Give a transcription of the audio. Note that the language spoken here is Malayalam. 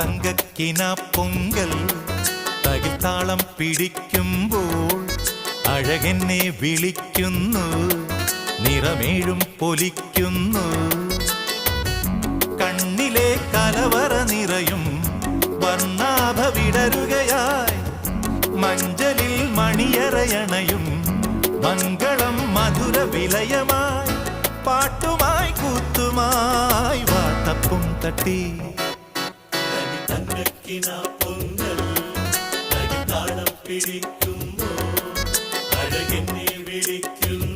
തങ്കക്കിന പൊങ്കൽ തകിത്താളം പിടിക്കുമ്പോൾ അഴകെന്നെ വിളിക്കുന്നു നിറമേഴും പൊലിക്കുന്നു. കണ്ണിലെ കലവറ നിറയും വർണാഭ വിടരുകയായി മഞ്ചലിൽ മണിയറയണയും മംഗളം മധുര വിലയമായി പാട്ടുമായി കൂത്തുമായി വാട്ടപ്പും തട്ടി. തങ്കക്കിന പൊങ്കൽ അടിത്താളം പിടിക്കുന്നു അഴകെന്നെ വിളിക്കുന്നു.